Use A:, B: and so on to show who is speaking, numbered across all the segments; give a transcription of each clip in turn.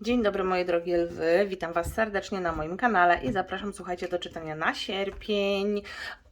A: Dzień dobry moje drogie lwy, witam Was serdecznie na moim kanale i zapraszam, słuchajcie, do czytania na sierpień.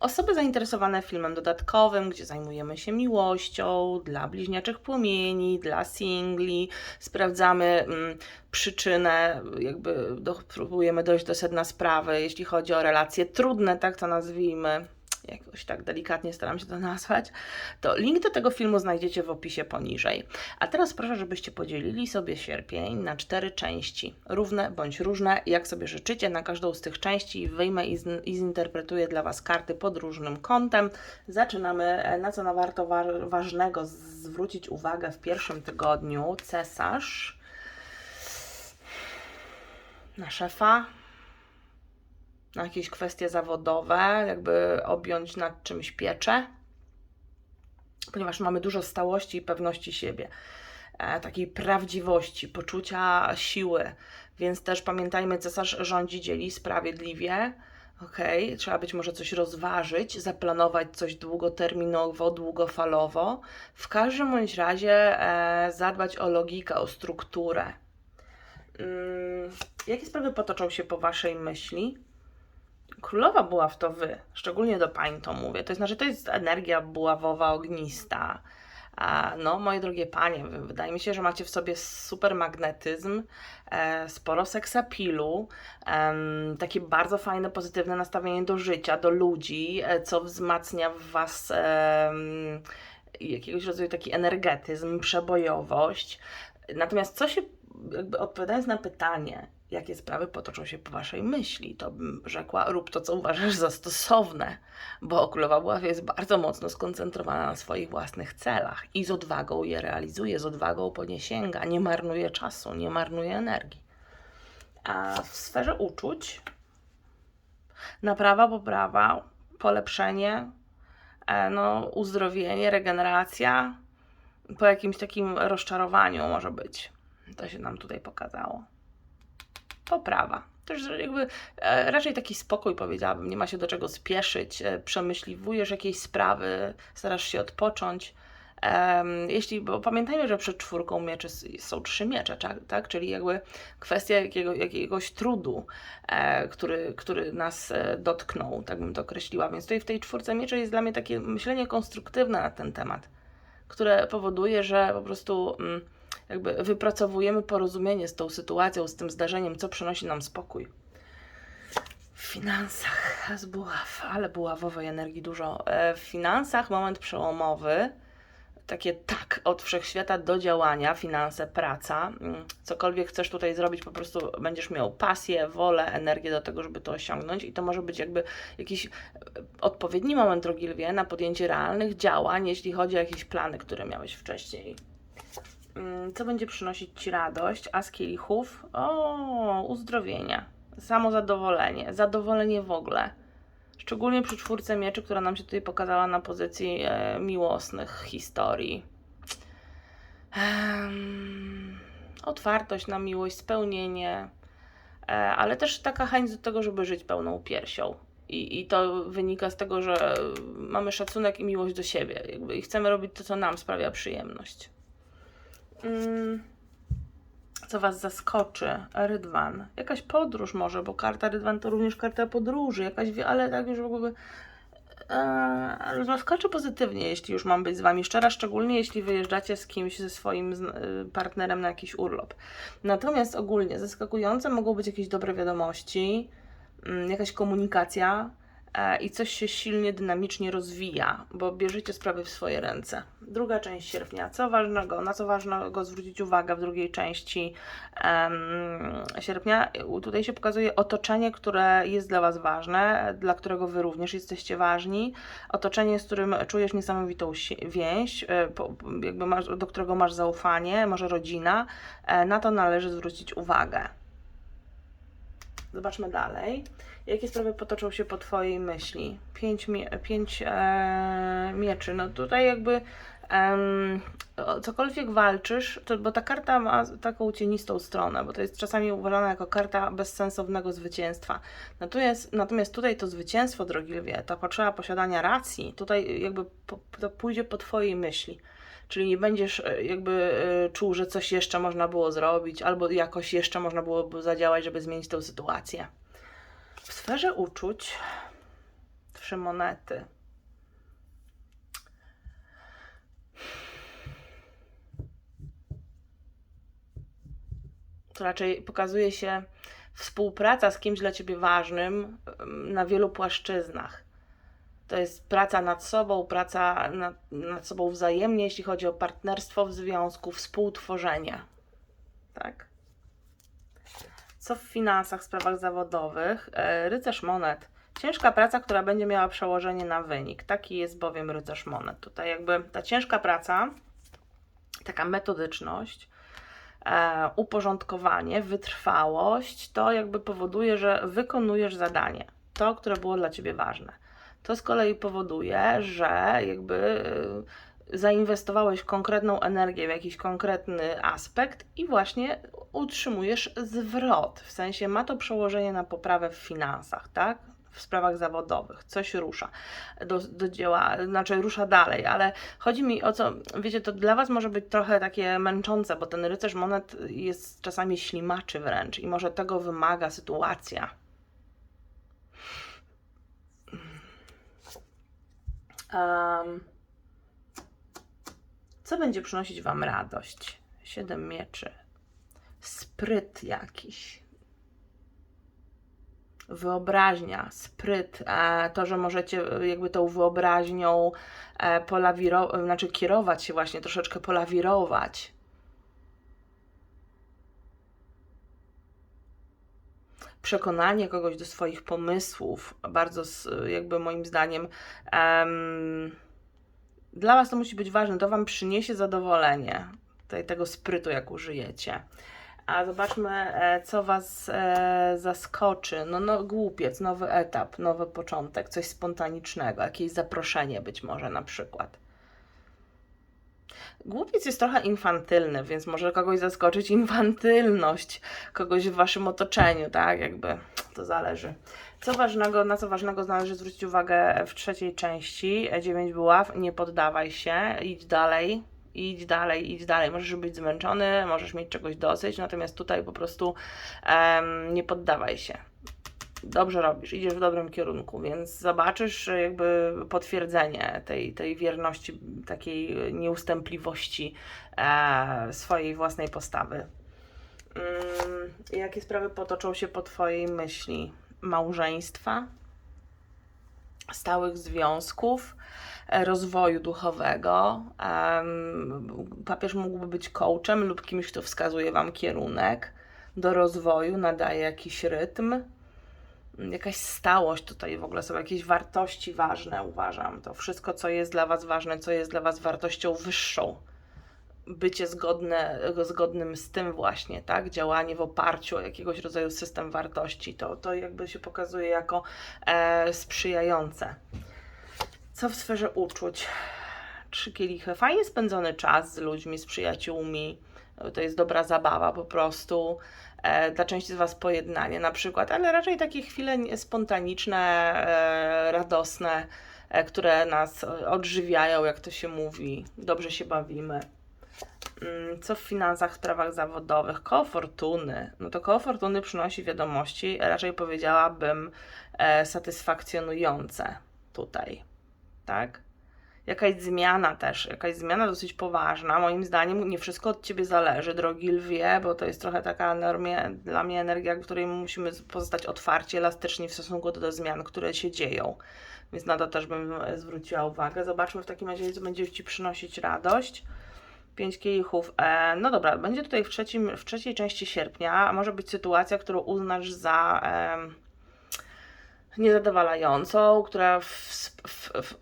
A: Osoby zainteresowane filmem dodatkowym, gdzie zajmujemy się miłością, dla bliźniaczych płomieni, dla singli, sprawdzamy mm, przyczynę, jakby do, próbujemy dojść do sedna sprawy, jeśli chodzi o relacje trudne, tak to nazwijmy jakoś tak delikatnie staram się to nazwać, to link do tego filmu znajdziecie w opisie poniżej. A teraz proszę, żebyście podzielili sobie sierpień na cztery części, równe bądź różne, jak sobie życzycie. Na każdą z tych części wyjmę i, z, i zinterpretuję dla Was karty pod różnym kątem. Zaczynamy, e, na co na warto wa ważnego zwrócić uwagę w pierwszym tygodniu. Cesarz, na szefa, na jakieś kwestie zawodowe, jakby objąć nad czymś pieczę, ponieważ mamy dużo stałości i pewności siebie, e, takiej prawdziwości, poczucia siły, więc też pamiętajmy, cesarz rządzi, dzieli sprawiedliwie. Okej, okay. trzeba być może coś rozważyć, zaplanować coś długoterminowo, długofalowo. W każdym bądź razie e, zadbać o logikę, o strukturę. Mm, jakie sprawy potoczą się po Waszej myśli? Królowa buław to wy, szczególnie do pań to mówię. To znaczy, to jest energia buławowa, ognista. A no, moje drogie panie, wydaje mi się, że macie w sobie super magnetyzm, e, sporo seksapilu, e, takie bardzo fajne, pozytywne nastawienie do życia, do ludzi, e, co wzmacnia w was e, jakiegoś rodzaju taki energetyzm, przebojowość. Natomiast co się, jakby odpowiadając na pytanie, jakie sprawy potoczą się po waszej myśli, to bym rzekła, rób to, co uważasz za stosowne, bo królowa buław jest bardzo mocno skoncentrowana na swoich własnych celach i z odwagą je realizuje, z odwagą po nie sięga, nie marnuje czasu, nie marnuje energii. A w sferze uczuć naprawa, poprawa, polepszenie, e, no, uzdrowienie, regeneracja po jakimś takim rozczarowaniu może być. To się nam tutaj pokazało poprawa. Też jakby e, raczej taki spokój powiedziałabym, nie ma się do czego spieszyć, e, przemyśliwujesz jakieś sprawy, starasz się odpocząć. jeśli, bo pamiętajmy, że przed czwórką mieczy są trzy miecze, tak? Czyli jakby kwestia jakiego, jakiegoś trudu, e, który, który nas dotknął, tak bym to określiła. Więc tutaj w tej czwórce mieczy jest dla mnie takie myślenie konstruktywne na ten temat, które powoduje, że po prostu. Mm, jakby wypracowujemy porozumienie z tą sytuacją, z tym zdarzeniem, co przynosi nam spokój. W finansach z buław, ale buławowej energii dużo. E, w finansach moment przełomowy, takie tak od wszechświata do działania, finanse, praca. Mm, cokolwiek chcesz tutaj zrobić, po prostu będziesz miał pasję, wolę, energię do tego, żeby to osiągnąć, i to może być jakby jakiś e, odpowiedni moment, drogi lwie, na podjęcie realnych działań, jeśli chodzi o jakieś plany, które miałeś wcześniej. Mm, co będzie przynosić Ci radość? A z kielichów? O, uzdrowienia, samozadowolenie, zadowolenie w ogóle. Szczególnie przy czwórce mieczy, która nam się tutaj pokazała na pozycji e, miłosnych historii. Ehm, otwartość na miłość, spełnienie, e, ale też taka chęć do tego, żeby żyć pełną piersią. I, I to wynika z tego, że mamy szacunek i miłość do siebie. Jakby, I chcemy robić to, co nam sprawia przyjemność. Mm, co Was zaskoczy? Rydwan. Jakaś podróż może, bo karta Rydwan to również karta podróży, jakaś, ale tak już ogóle e, zaskoczy pozytywnie, jeśli już mam być z Wami szczera, szczególnie jeśli wyjeżdżacie z kimś, ze swoim e, partnerem na jakiś urlop. Natomiast ogólnie zaskakujące mogą być jakieś dobre wiadomości, mm, jakaś komunikacja, i coś się silnie, dynamicznie rozwija, bo bierzecie sprawy w swoje ręce. Druga część sierpnia. Co ważnego, na co ważnego zwrócić uwagę w drugiej części um, sierpnia? Tutaj się pokazuje otoczenie, które jest dla Was ważne, dla którego Wy również jesteście ważni. Otoczenie, z którym czujesz niesamowitą więź, e, jakby masz, do którego masz zaufanie, może rodzina. E, na to należy zwrócić uwagę. Zobaczmy dalej. Jakie sprawy potoczą się po Twojej myśli? Pięć, mie pięć e, mieczy. No tutaj jakby um, cokolwiek walczysz, to, bo ta karta ma taką cienistą stronę, bo to jest czasami uważana jako karta bezsensownego zwycięstwa. Natomiast, natomiast tutaj to zwycięstwo, drogi lwie, ta potrzeba posiadania racji, tutaj jakby po, to pójdzie po Twojej myśli. Czyli nie będziesz e, jakby e, czuł, że coś jeszcze można było zrobić, albo jakoś jeszcze można było zadziałać, żeby zmienić tę sytuację. W sferze uczuć trzy monety. To raczej pokazuje się współpraca z kimś dla ciebie ważnym na wielu płaszczyznach. To jest praca nad sobą, praca nad, nad sobą wzajemnie, jeśli chodzi o partnerstwo w związku, współtworzenie. Tak? Co w finansach, sprawach zawodowych? E, Rycerz monet. Ciężka praca, która będzie miała przełożenie na wynik. Taki jest bowiem rycerz monet. Tutaj jakby ta ciężka praca, taka metodyczność, e, uporządkowanie, wytrwałość, to jakby powoduje, że wykonujesz zadanie, to, które było dla ciebie ważne. To z kolei powoduje, że jakby zainwestowałeś konkretną energię w jakiś konkretny aspekt i właśnie utrzymujesz zwrot. W sensie ma to przełożenie na poprawę w finansach, tak? W sprawach zawodowych, coś rusza do, do dzieła, znaczy rusza dalej, ale chodzi mi o co, wiecie, to dla Was może być trochę takie męczące, bo ten rycerz monet jest czasami ślimaczy wręcz i może tego wymaga sytuacja. Em, co będzie przynosić Wam radość? Siedem mieczy. Spryt jakiś. Wyobraźnia, spryt, e, to, że możecie e, jakby tą wyobraźnią e, polawirować, znaczy kierować się właśnie, troszeczkę polawirować. Przekonanie kogoś do swoich pomysłów, bardzo jakby moim zdaniem em, dla Was to musi być ważne, to Wam przyniesie zadowolenie tej, tego sprytu, jak użyjecie. A zobaczmy, e, co Was e, zaskoczy. No, no, głupiec, nowy etap, nowy początek, coś spontanicznego, jakieś zaproszenie być może na przykład. Głupiec jest trochę infantylny, więc może kogoś zaskoczyć infantylność kogoś w Waszym otoczeniu, tak? Jakby to zależy. Co ważnego, na co ważnego należy zwrócić uwagę w trzeciej części, E, dziewięć buław, nie poddawaj się, idź dalej, idź dalej, idź dalej. Możesz być zmęczony, możesz mieć czegoś dosyć, natomiast tutaj po prostu em, nie poddawaj się. Dobrze robisz, idziesz w dobrym kierunku, więc zobaczysz e, jakby potwierdzenie tej, tej wierności, takiej nieustępliwości e, swojej własnej postawy. Mm, jakie sprawy potoczą się po Twojej myśli? Małżeństwa, stałych związków, e, rozwoju duchowego. Papież mógłby być coachem lub kimś, kto wskazuje Wam kierunek do rozwoju, nadaje jakiś rytm. Jakaś stałość tutaj w ogóle są jakieś wartości ważne, uważam. To wszystko, co jest dla Was ważne, co jest dla Was wartością wyższą bycie zgodne, zgodnym z tym właśnie, tak? Działanie w oparciu o jakiegoś rodzaju system wartości, to, to jakby się pokazuje jako e, sprzyjające. Co w sferze uczuć? Trzy kielichy. Fajnie spędzony czas z ludźmi, z przyjaciółmi. To jest dobra zabawa po prostu. E, dla części z Was pojednanie na przykład, ale raczej takie chwile spontaniczne, e, radosne, e, które nas odżywiają, jak to się mówi. Dobrze się bawimy. Mm, Co w finansach, sprawach zawodowych? Koło fortuny. No to koło fortuny przynosi wiadomości, raczej powiedziałabym e, satysfakcjonujące tutaj, tak? Jakaś zmiana też, jakaś zmiana dosyć poważna. Moim zdaniem nie wszystko od Ciebie zależy, drogi lwie, bo to jest trochę taka normie, dla mnie energia, w której musimy pozostać otwarci, elastyczni w stosunku do, do zmian, które się dzieją. Więc na to też bym e, zwróciła uwagę. Zobaczmy w takim razie, co będzie Ci przynosić radość. Pięć kielichów. E, no dobra, będzie tutaj w, trzecim, w trzeciej części sierpnia. Może być sytuacja, którą uznasz za em, niezadowalającą, która w, w, w,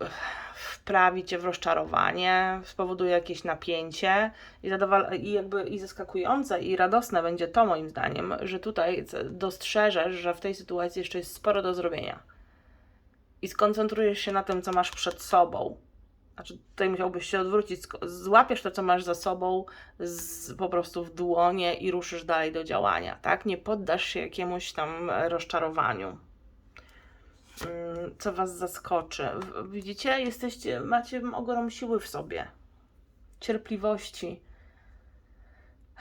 A: wprawi cię w rozczarowanie, spowoduje jakieś napięcie i, zadowal- i jakby i zaskakujące i radosne będzie to moim zdaniem, że tutaj dostrzeżesz, że w tej sytuacji jeszcze jest sporo do zrobienia i skoncentrujesz się na tym, co masz przed sobą. Znaczy, tutaj musiałbyś się odwrócić, złapiesz to, co masz za sobą z, po prostu w dłonie i ruszysz dalej do działania, tak? Nie poddasz się jakiemuś tam rozczarowaniu. Mm, Co Was zaskoczy? Widzicie, jesteście, macie ogrom siły w sobie. cierpliwości.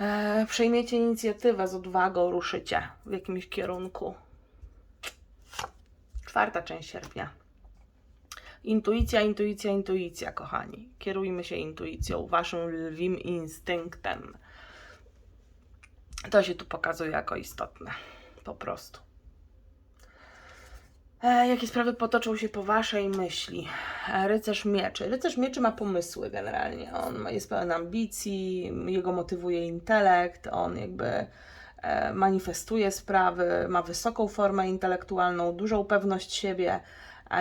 A: E, przejmiecie inicjatywę z odwagą, ruszycie w jakimś kierunku. Czwarta część sierpnia. Intuicja, intuicja, intuicja, kochani. Kierujmy się intuicją, waszym lwim instynktem. To się tu pokazuje jako istotne. Po prostu. E, jakie sprawy potoczą się po waszej myśli? E, rycerz mieczy. Rycerz mieczy ma pomysły generalnie. On jest pełen ambicji, jego motywuje intelekt, on jakby e, manifestuje sprawy, ma wysoką formę intelektualną, dużą pewność siebie,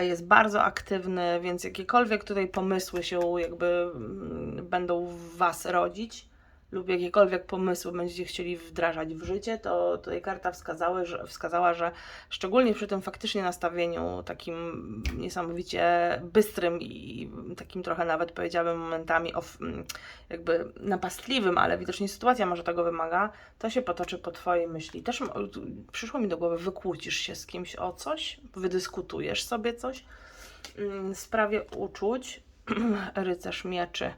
A: jest bardzo aktywny, więc jakiekolwiek tutaj pomysły się jakby mm, będą w was rodzić, lub jakiekolwiek pomysły będziecie chcieli wdrażać w życie, to tutaj karta wskazały, że, wskazała, że szczególnie przy tym faktycznie nastawieniu takim niesamowicie bystrym i takim trochę nawet powiedziałabym momentami of, jakby napastliwym, ale widocznie sytuacja może tego wymaga, to się potoczy po Twojej myśli. Też przyszło mi do głowy, wykłócisz się z kimś o coś, wydyskutujesz sobie coś mm, w sprawie uczuć, rycerz mieczy.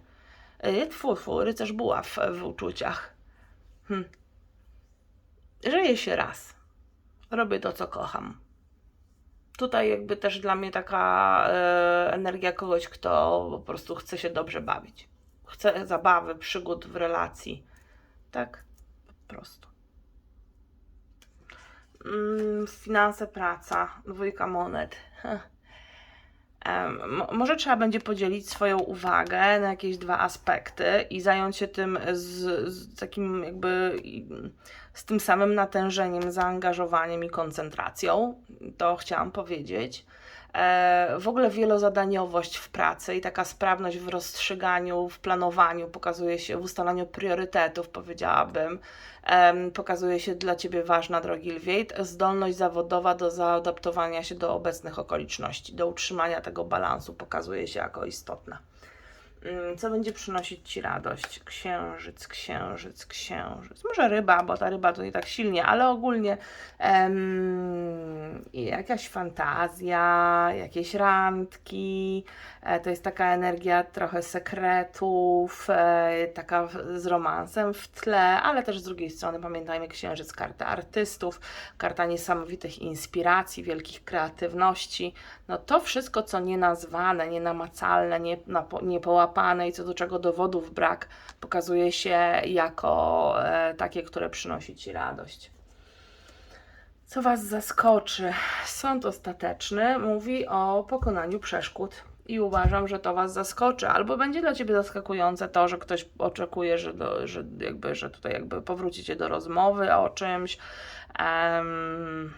A: Y, Tfu, tfu, rycerz buław w uczuciach. Hm. Żyje się raz. Robię to, co kocham. Tutaj jakby też dla mnie taka e, energia kogoś, kto po prostu chce się dobrze bawić. Chce zabawy, przygód w relacji. Tak, po prostu. Mm, finanse, praca, dwójka monet. Heh. Może trzeba będzie podzielić swoją uwagę na jakieś dwa aspekty i zająć się tym z, z takim jakby z tym samym natężeniem, zaangażowaniem i koncentracją. To chciałam powiedzieć. E, w ogóle wielozadaniowość w pracy i taka sprawność w rozstrzyganiu, w planowaniu pokazuje się, w ustalaniu priorytetów, powiedziałabym. Pokazuje się dla Ciebie ważna, drogi lwiej, zdolność zawodowa do zaadaptowania się do obecnych okoliczności, do utrzymania tego balansu pokazuje się jako istotna. Mm, Co będzie przynosić Ci radość? Księżyc, księżyc, księżyc. Może ryba, bo ta ryba to nie tak silnie, ale ogólnie em, jakaś fantazja, jakieś randki. E, to jest taka energia trochę sekretów, e, taka z romansem w tle, ale też z drugiej strony pamiętajmy księżyc, karta artystów, karta niesamowitych inspiracji, wielkich kreatywności. No to wszystko, co nienazwane, nienamacalne, nie, napo- niepołapane i co do czego dowodów brak, pokazuje się jako e, takie, które przynosi Ci radość. Co Was zaskoczy? Sąd ostateczny mówi o pokonaniu przeszkód. I uważam, że to Was zaskoczy, albo będzie dla Ciebie zaskakujące to, że ktoś oczekuje, że, do, że, jakby, że tutaj jakby powrócicie do rozmowy o czymś. Em,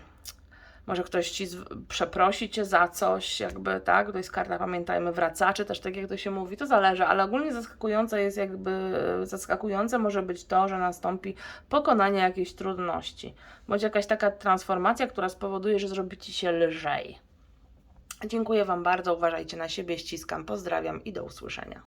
A: może ktoś ci przeprosi cię za coś, jakby tak, to jest karta, pamiętajmy, wracaczy, też tak jak to się mówi, to zależy, ale ogólnie zaskakujące jest jakby, zaskakujące może być to, że nastąpi pokonanie jakiejś trudności, bądź jakaś taka transformacja, która spowoduje, że zrobi ci się lżej. Dziękuję Wam bardzo, uważajcie na siebie, ściskam, pozdrawiam i do usłyszenia.